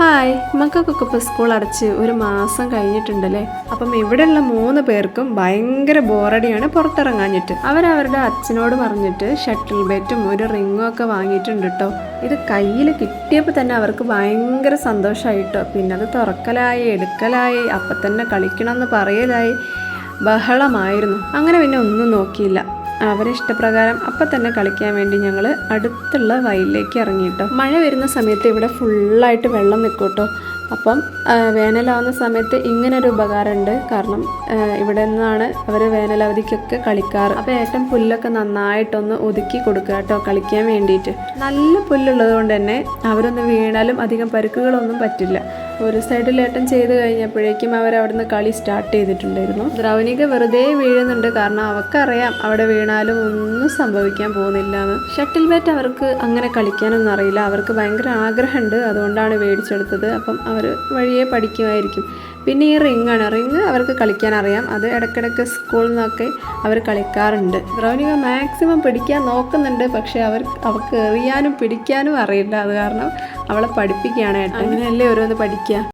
Hi. മക്കൾക്കൊക്കെ ഇപ്പോൾ school അടച്ച് ഒരു മാസം കഴിഞ്ഞിട്ടുണ്ടല്ലേ? അപ്പം ഇവിടെയുള്ള മൂന്ന് പേർക്കും ഭയങ്കര ബോറടിയാണ് പുറത്തിറങ്ങാഞ്ഞിട്ട്. അവരവരുടെ അച്ഛനോട് പറഞ്ഞിട്ട് ഷട്ടിൽ ബാറ്റും ഒരു റിങ്ങും ഒക്കെ വാങ്ങിയിട്ടുണ്ട് കേട്ടോ ഇത് കയ്യിൽ കിട്ടിയപ്പോൾ തന്നെ അവർക്ക് ഭയങ്കര സന്തോഷമായിട്ടോ പിന്നെ അത് തുറക്കലായി എടുക്കലായി അപ്പം തന്നെ കളിക്കണം എന്ന് പറയലായി. ബഹളമായിരുന്നു. അങ്ങനെ പിന്നെ ഒന്നും നോക്കിയില്ല. അവരെ ഇഷ്ടപ്രകാരം അപ്പം തന്നെ കളിക്കാൻ വേണ്ടി ഞങ്ങൾ അടുത്തുള്ള വയലിലേക്ക് ഇറങ്ങിയിട്ടോ മഴ വരുന്ന സമയത്ത് ഇവിടെ ഫുള്ളായിട്ട് വെള്ളം നിൽക്കും കേട്ടോ അപ്പം വേനലാവുന്ന സമയത്ത് ഇങ്ങനൊരു ഉപകാരമുണ്ട്. കാരണം ഇവിടെ നിന്നാണ് അവർ വേനലവധിക്കൊക്കെ കളിക്കാറ്. അപ്പോൾ ഏറ്റവും പുല്ലൊക്കെ നന്നായിട്ടൊന്ന് ഒതുക്കി കൊടുക്കുക കേട്ടോ കളിക്കാൻ വേണ്ടിയിട്ട്. നല്ല പുല്ലുള്ളത് കൊണ്ട് തന്നെ അവരൊന്ന് വീണാലും അധികം പരുക്കുകളൊന്നും പറ്റില്ല. ഒരു സൈഡിൽ ഏട്ടൻ ചെയ്ത് കഴിഞ്ഞപ്പോഴേക്കും അവർ അവിടുന്ന് കളി സ്റ്റാർട്ട് ചെയ്തിട്ടുണ്ടായിരുന്നു. ദ്രൗണിക വെറുതെ വീഴുന്നുണ്ട്. കാരണം അവക്കറിയാം അവിടെ വീണാലും ഒന്നും സംഭവിക്കാൻ പോകുന്നില്ല എന്ന് ഷട്ടിൽ ബാറ്റ് അവർക്ക് അങ്ങനെ കളിക്കാനൊന്നും അറിയില്ല. അവർക്ക് ഭയങ്കര ആഗ്രഹമുണ്ട്. അതുകൊണ്ടാണ് മേടിച്ചെടുത്തത്. അപ്പം അവർ വഴിയെ പഠിക്കുമായിരിക്കും. പിന്നെ ഈ റിങ്ങാണ് റിങ് അവർക്ക് കളിക്കാൻ അറിയാം. അത് ഇടയ്ക്കിടയ്ക്ക് സ്കൂളിൽ നിന്നൊക്കെ അവർ കളിക്കാറുണ്ട്. ദ്രൗണിക മാക്സിമം പിടിക്കാൻ നോക്കുന്നുണ്ട്. പക്ഷേ അവർ അവർക്ക് എറിയാനും പിടിക്കാനും അറിയില്ല. അത് കാരണം അവളെ പഠിപ്പിക്കുകയാണ് ഏട്ടാ. അങ്ങനെയല്ലേ ഓരോന്ന് പഠിക്കുക?